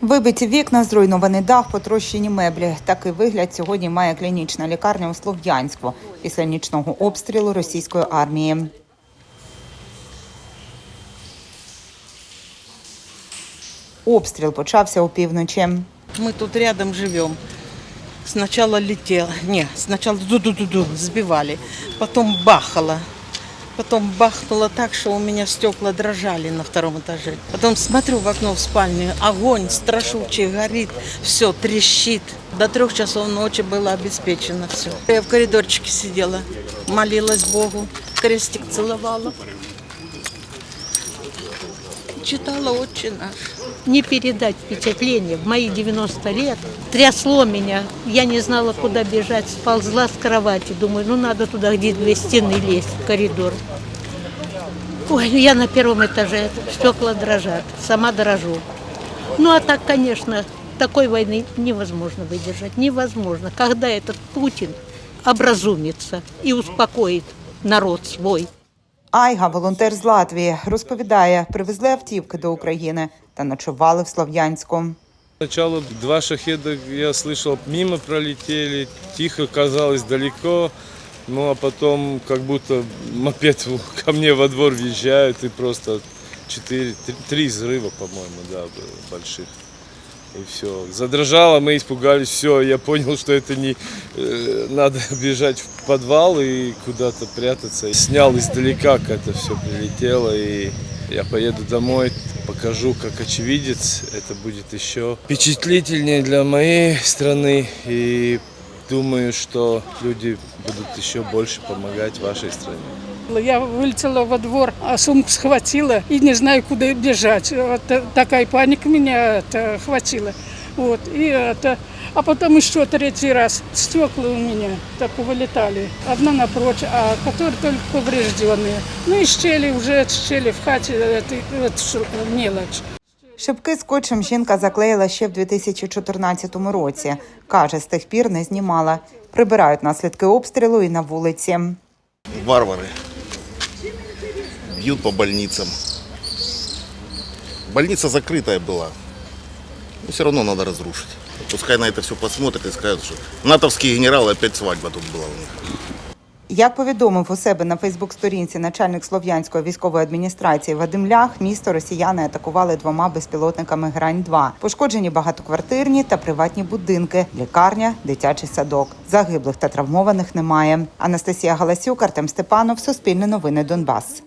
Вибиті вікна, зруйнований дах, потрощені меблі. Такий вигляд сьогодні має клінічна лікарня у Слов'янську після нічного обстрілу російської армії. Обстріл почався опівночі. Мы тут рядом живем. Сначала летело, не, сначала ду-ду-ду-ду сбивали, потом бахало. Потом бахнуло так, что у меня стекла дрожали на втором этаже. Потом смотрю в окно в спальню, огонь страшучий горит, все трещит. До трех часов ночи было обеспечено все. Я в коридорчике сидела, молилась Богу, крестик целовала. Читала «Отче наш». не передать впечатление. В мои 90 лет трясло меня. Я не знала, куда бежать. Сползла с кровати. Думаю, ну надо туда, где две стены лезть, в коридор. Ой, ну я на первом этаже. Стекла дрожат. Сама дрожу. Ну а так, конечно, такой войны невозможно выдержать. Невозможно. Когда этот Путин образумится и успокоит народ свой. Айга, волонтер з Латвії, розповідає, привезли автівки до України та ночували в Слов'янську. Сначала два шахеда я слышал мимо пролетели, тихо казалось далеко, ну а потом как будто мопед ко мне во двор въезжает и просто четыре, три, три взрыва, по-моему, да, было больших. И все. Задрожало, мы испугались, все, я понял, что это не э, надо бежать в подвал и куда-то прятаться. Снял издалека, как это все прилетело, и я поеду домой, покажу как очевидец. Это будет еще впечатлительнее для моей страны. И думаю, что люди будут еще больше помогать вашей стране. Я вылетела во двор, а сумку схватила и не знаю, куда бежать. Вот та- такая паника меня это, хватила. Вот, и это, а потом еще третий раз стекла у меня так вылетали. Одна напрочь, а которые только поврежденные. Ну и щели, уже щели в хате, это, это ш- мелочь. Шибки скотчем жінка заклеїла ще в 2014 році. Каже, з тих пір не знімала. Прибирають наслідки обстрілу і на вулиці. варвары. Бьют по больницам. Больница закрытая была. Но все равно надо разрушить. Пускай на это все посмотрят и скажут, что натовские генералы опять свадьба тут была у них. Як повідомив у себе на Фейсбук-сторінці начальник Слов'янської військової адміністрації Вадим Лях, місто росіяни атакували двома безпілотниками Грань-2. Пошкоджені багатоквартирні та приватні будинки, лікарня, дитячий садок. Загиблих та травмованих немає. Анастасія Галасюк, Артем Степанов, Суспільне новини Донбас.